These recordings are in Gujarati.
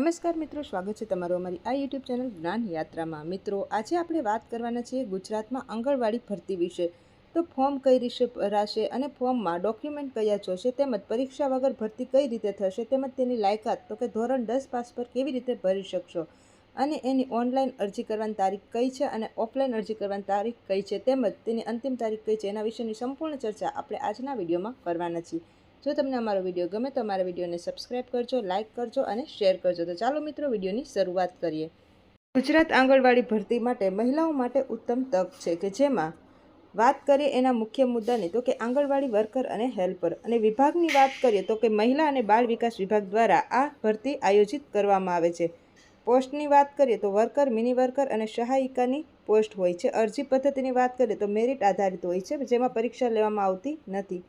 નમસ્કાર મિત્રો, સ્વાગત છે તમારું અમારી આ યુટ્યુબ ચેનલ જ્ઞાન યાત્રામાં. મિત્રો, આજે આપણે વાત કરવાના છીએ ગુજરાતમાં આંગણવાડી ભરતી વિશે. તો ફોર્મ કઈ રીતે ભરાશે અને ફોર્મમાં ડોક્યુમેન્ટ કયા જોશે, તેમજ પરીક્ષા વગર ભરતી કઈ રીતે થશે, તેમજ તેની લાયકાત, તો કે ધોરણ દસ પાસ પર કેવી રીતે ભરી શકશો, અને એની ઓનલાઈન અરજી કરવાની તારીખ કઈ છે અને ઓફલાઈન અરજી કરવાની તારીખ કઈ છે, તેમજ તેની અંતિમ તારીખ કઈ છે, એના વિશેની સંપૂર્ણ ચર્ચા આપણે આજના વિડીયોમાં કરવાના છીએ. જો તમને અમારો વીડિયો ગમે તો અમારા વિડીયોને સબસ્ક્રાઇબ કરજો લાઇક કરજો અને શેર કરજો. તો ચાલો મિત્રો, વિડીયોની શરૂઆત કરીએ. ગુજરાત આંગણવાડી ભરતી માટે મહિલાઓ માટે ઉત્તમ તક છે કે જેમાં વાત કરીએ એના મુખ્ય મુદ્દાની, તો કે આંગણવાડી વર્કર અને હેલ્પર. અને વિભાગની વાત કરીએ તો કે મહિલા અને બાળ વિકાસ વિભાગ દ્વારા આ ભરતી આયોજિત કરવામાં આવે છે. પોસ્ટની વાત કરીએ તો વર્કર, મિની વર્કર અને સહાયિકાની પોસ્ટ હોય છે. અરજી પદ્ધતિની વાત કરીએ તો મેરિટ આધારિત હોય છે, જેમાં પરીક્ષા લેવામાં આવતી નથી.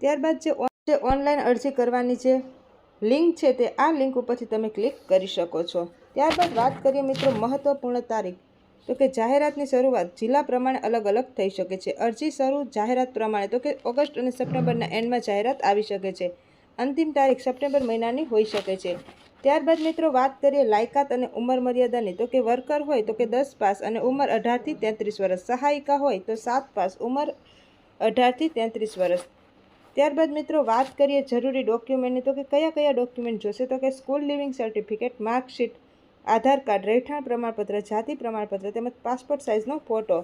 ત્યારબાદ જે જે ઓનલાઈન અરજી કરવાની જે લિંક છે તે આ લિંક ઉપરથી તમે ક્લિક કરી શકો છો. ત્યારબાદ વાત કરીએ મિત્રો મહત્વપૂર્ણ તારીખ. તો કે જાહેરાતની શરૂઆત જિલ્લા પ્રમાણે અલગ અલગ થઈ શકે છે. અરજી શરૂ જાહેરાત પ્રમાણે, તો કે ઓગસ્ટ અને સપ્ટેમ્બરના એન્ડમાં જાહેરાત આવી શકે છે. અંતિમ તારીખ સપ્ટેમ્બર મહિનાની હોઈ શકે છે. ત્યારબાદ મિત્રો વાત કરીએ લાયકાત અને ઉંમર મર્યાદાની. તો કે વર્કર હોય તો કે દસ પાસ અને ઉંમર અઢારથી તેત્રીસ વર્ષ. સહાયિકા હોય તો સાત પાસ, ઉંમર અઢારથી તેત્રીસ વર્ષ. ત્યારબાદ મિત્રો વાત કરીએ જરૂરી ડોક્યુમેન્ટની તો કે કયા કયા ડોક્યુમેન્ટ જોશે? તો કે school leaving certificate marksheet Aadhaar card, રહેઠાણ પ્રમાણપત્ર, જાતિ પ્રમાણપત્ર તેમજ પાસપોર્ટ સાઇઝનો ફોટો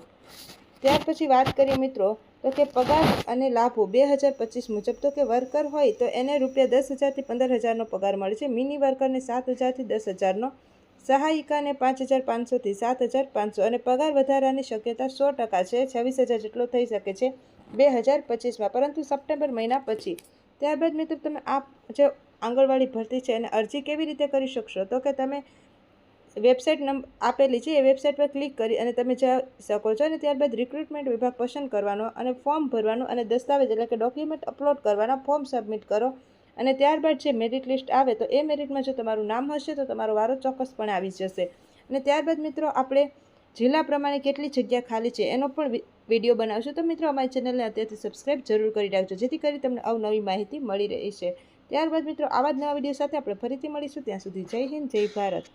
ત્યાર પછી વાત કરીએ મિત્રો, તો કે પગાર અને લાભો બે હજાર પચીસ મુજબ, તો કે વર્કર હોય તો એને રૂપિયા દસ હજારથી પંદર હજારનો પગાર મળે છે. મિની વર્કરને સાત હજારથી દસ હજારનો સહાયિકાને પાંચ હજાર પાંચસોથી સાત હજાર પાંચસો અને પગાર વધારાની શક્યતા સો ટકા છે. છવ્વીસ હજાર જેટલો થઈ શકે છે. બે હજાર પચીસમાં, પરંતુ સપ્ટેમ્બર મહિના પછી. ત્યારબાદ મિત્રો, તમે આ જે આંગણવાડી ભરતી છે, એને અરજી કેવી રીતે કરી શકશો? તો કે તમે વેબસાઇટ નંબર આપેલી છે, એ વેબસાઇટ પર ક્લિક કરી અને તમે જઈ શકો છો અને ત્યારબાદ રિક્રુટમેન્ટ વિભાગ પસંદ કરવાનો અને ફોર્મ ભરવાનું અને દસ્તાવેજ એટલે કે ડોક્યુમેન્ટ અપલોડ કરવાના ફોર્મ સબમિટ કરો. અને ત્યારબાદ જે મેરિટ લિસ્ટ આવે, તો એ મેરિટમાં જો તમારું નામ હશે, તો તમારો વારો ચોક્કસપણે આવી જશે. અને ત્યારબાદ મિત્રો, આપણે જિલ્લા પ્રમાણે કેટલી જગ્યા ખાલી છે, એનો પણ વીડિયો બનાવશું તો મિત્રો અમારી ચેનલને અત્યારથી સબસ્ક્રાઈબ જરૂર કરી રાખજો, જેથી કરી તમને અવનવી માહિતી મળી રહી છે. ત્યારબાદ મિત્રો આવા જ નવા વીડિયો સાથે આપણે ફરીથી મળીશું. ત્યાં સુધી જય હિન્દ, જય ભારત.